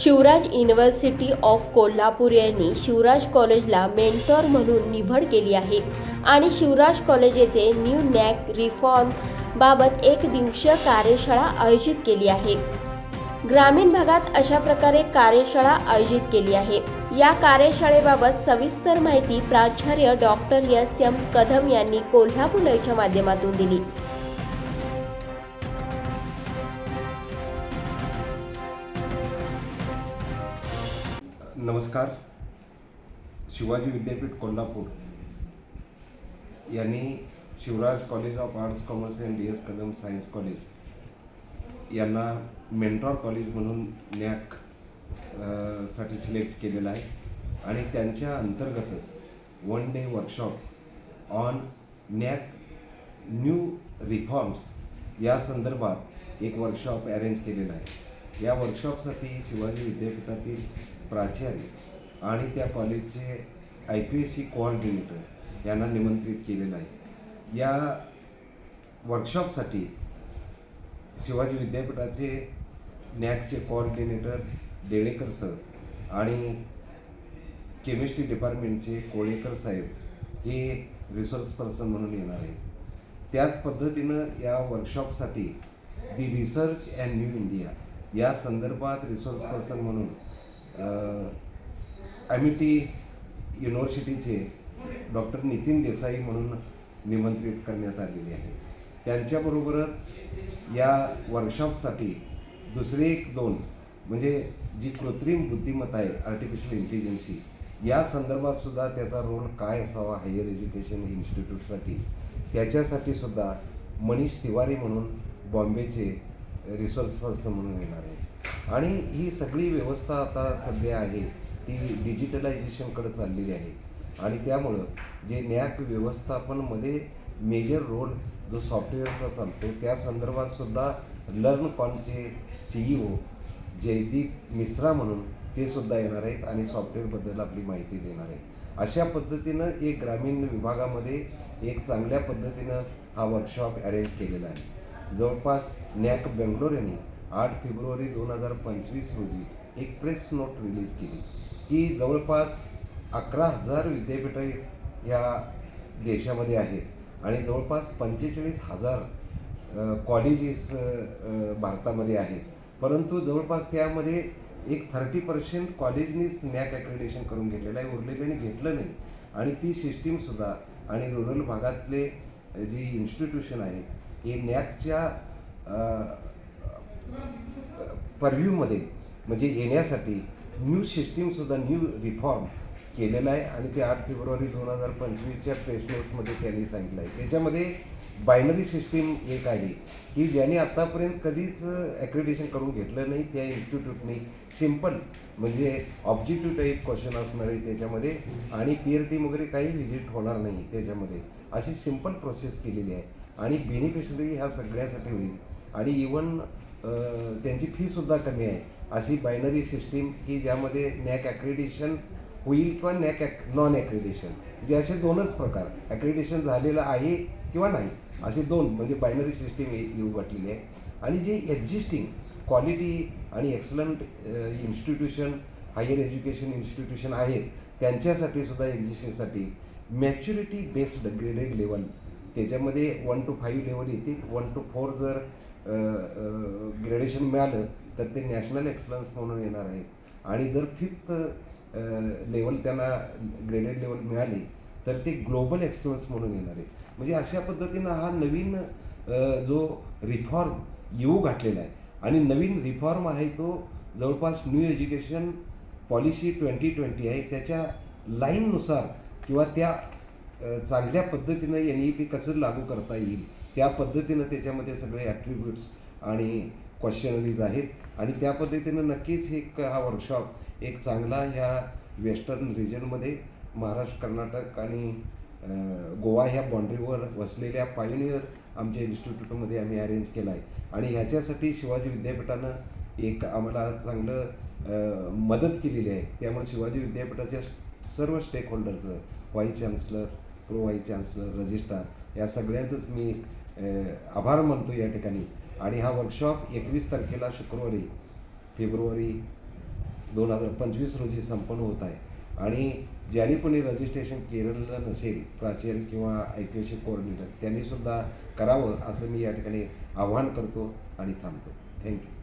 Shivraj university of Kolhapur यांनी शिवराज कॉलेजला mentor म्हणून निवड केली आहे. आणि शिवराज कॉलेज येथे न्यू नॅक रिफॉर्म बाबत एक दिवसीय कार्यशाळा आयोजित केली आहे. ग्रामीण भागात अशा प्रकारे कार्यशाळा आयोजित केली आहे. या कार्यशाळेबाबत सविस्तर माहिती प्राचार्य डॉक्टर एस एम कदम यांनी कोल्हापूर लाईव्हच्या माध्यमातून दिली. नमस्कार. शिवाजी विद्यापीठ कोल्हापूर. यांनी Shivraj college of arts commerce and D S Kadam science college यांना मेंटॉर कॉलेज म्हणून नॅकसाठी सिलेक्ट केलेलं आहे. आणि त्यांच्या अंतर्गतच one day workshop on NAAC new reforms या संदर्भात एक वर्कशॉप अरेंज केलेला आहे. या वर्कशॉपसाठी शिवाजी विद्यापीठातील प्राचार्य आणि त्या कॉलेजचे I P S C coordinator यांना निमंत्रित केलेलं आहे. या वर्कशॉपसाठी शिवाजी विद्यापीठाचे नॅकचे कोऑर्डिनेटर देडेकर सर आणि केमिस्ट्री डिपार्टमेंटचे कोळेकर साहेब हे रिसोर्स पर्सन म्हणून येणार आहे त्याच पद्धतीनं या वर्कशॉपसाठी the research and new India या संदर्भात रिसोर्स पर्सन म्हणून ॲमिटी युनिव्हर्सिटीचे डॉक्टर नितीन देसाई म्हणून निमंत्रित करण्यात आलेले आहे त्यांच्याबरोबरच या वर्कशॉपसाठी दुसरे एक दोन म्हणजे जी कृत्रिम बुद्धिमत्ता आहे आर्टिफिशियल इंटेलिजन्सी या संदर्भात सुद्धा त्याचा रोल काय असावा हायर एज्युकेशन इन्स्टिट्यूटसाठी त्याच्यासाठी सुद्धा मनीष तिवारी म्हणून बॉम्बेचे रिसोर्स पर्सन म्हणून येणार आहेत. आणि ही सगळी व्यवस्था आता सध्या आहे ती डिजिटलायझेशनकडे चाललेली आहे. आणि त्यामुळं जे नॅक व्यवस्थापनमध्ये मेजर रोल जो सॉफ्टवेअरचा चालतो त्या संदर्भात सुद्धा learn कॉनचे C E O Jaydeep Mishra म्हणून ते सुद्धा येणार आहेत आणि सॉफ्टवेअरबद्दल आपली माहिती देणार आहेत. अशा पद्धतीनं एक ग्रामीण विभागामध्ये एक चांगल्या पद्धतीनं हा वर्कशॉप अरेंज केलेला आहे. जवळपास नॅक बेंगलोर यांनी आठ फेब्रुवारी दोन हजार पंचवीस रोजी एक प्रेस नोट रिलीज केली की जवळपास अकरा हजार विद्यापीठं या देशामध्ये आहेत आणि जवळपास पंचेचाळीस हजार कॉलेजेस भारतामध्ये आहेत. परंतु जवळपास त्यामध्ये एक थर्टी पर्सेंट कॉलेजनीच नॅक ॲक्रेडिशन करून घेतलेलं आहे उरलेल्याने घेतलं नाही. आणि ती सिस्टीमसुद्धा आणि रुरल भागातले जी इन्स्टिट्यूशन आहे हे नॅकच्या परव्ह्यूमध्ये म्हणजे येण्यासाठी न्यू सिस्टीमसुद्धा न्यू रिफॉर्म केलेला आहे आणि ते आठ फेब्रुवारी दोन हजार पंचवीसच्या प्रेस नोट्समध्ये त्यांनी सांगितलं आहे. त्याच्यामध्ये बायनरी सिस्टीम एक आहे की ज्याने आत्तापर्यंत कधीच ॲक्रिडेशन करून घेतलं नाही त्या इन्स्टिट्यूटने सिंपल म्हणजे ऑब्जेक्टिव्ह टाईप क्वेश्चन असणार आहे त्याच्यामध्ये आणि पीअर टीम वगैरे काही व्हिजिट होणार नाही त्याच्यामध्ये. अशी सिंपल प्रोसेस केलेली आहे आणि बेनिफिशरी ह्या सगळ्यासाठी होईल. आणि इवन त्यांची फीसुद्धा कमी आहे. अशी बायनरी सिस्टीम की ज्यामध्ये नॅक ॲक्रेडिशन होईल किंवा नॅक ॲक नॉन ॲक्रेडिशन जे असे दोनच प्रकार. ॲक्रेडिशन झालेलं आहे किंवा नाही. असे दोन म्हणजे बायनरी सिस्टीम येऊ घातलेली आहे. आणि जे एक्झिस्टिंग क्वालिटी आणि excellent institution higher education institution आहेत त्यांच्यासाठी सुद्धा एक्झिस्टिंगसाठी मॅच्युरिटी बेस्ड ग्रेडेड लेवल त्याच्यामध्ये वन टू फाईव्ह लेवल येतील. वन टू फोर जर ग्रेडेशन मिळालं तर ते नॅशनल एक्सलन्स म्हणून येणार आहे. आणि जर फिफ्थ लेवल त्यांना ग्रेडेड लेवल मिळाली तर ते ग्लोबल एक्सलन्स म्हणून येणार आहे म्हणजे अशा पद्धतीनं हा नवीन जो रिफॉर्म येऊ घातलेला आहे. आणि नवीन रिफॉर्म आहे तो जवळपास new education policy twenty twenty आहे. त्याच्या लाईननुसार किंवा त्या चांगल्या पद्धतीनं एन ई पी कसं लागू करता येईल त्या पद्धतीनं त्याच्यामध्ये सगळे ॲट्रिब्यूट्स आणि क्वेश्चनरीज आहेत. आणि त्या पद्धतीनं नक्कीच एक हा वर्कशॉप एक चांगला ह्या वेस्टर्न रिजनमध्ये महाराष्ट्र कर्नाटक आणि गोवा ह्या बाँड्रीवर वसलेल्या पायनियर आमच्या इन्स्टिट्यूटमध्ये आम्ही अरेंज केला आहे आणि ह्याच्यासाठी शिवाजी विद्यापीठानं एक आम्हाला चांगलं मदत केलेली आहे. त्यामुळे शिवाजी विद्यापीठाच्या सर्व स्टेक होल्डरचं vice chancellor pro vice chancellor registrar या सगळ्यांचंच मी आभार मानतो या ठिकाणी. आणि हा वर्कशॉप एकवीस तारखेला शुक्रवारी फेब्रुवारी दोन हजार पंचवीस रोजी संपन्न होत आहे. आणि ज्यांनी कोणी रजिस्ट्रेशन केलेलं नसेल प्राचार्य किंवा ऐतिहासिक कोऑर्डिनेटर त्यांनीसुद्धा करावं असं मी या ठिकाणी आव्हान करतो आणि थांबतो. थँक्यू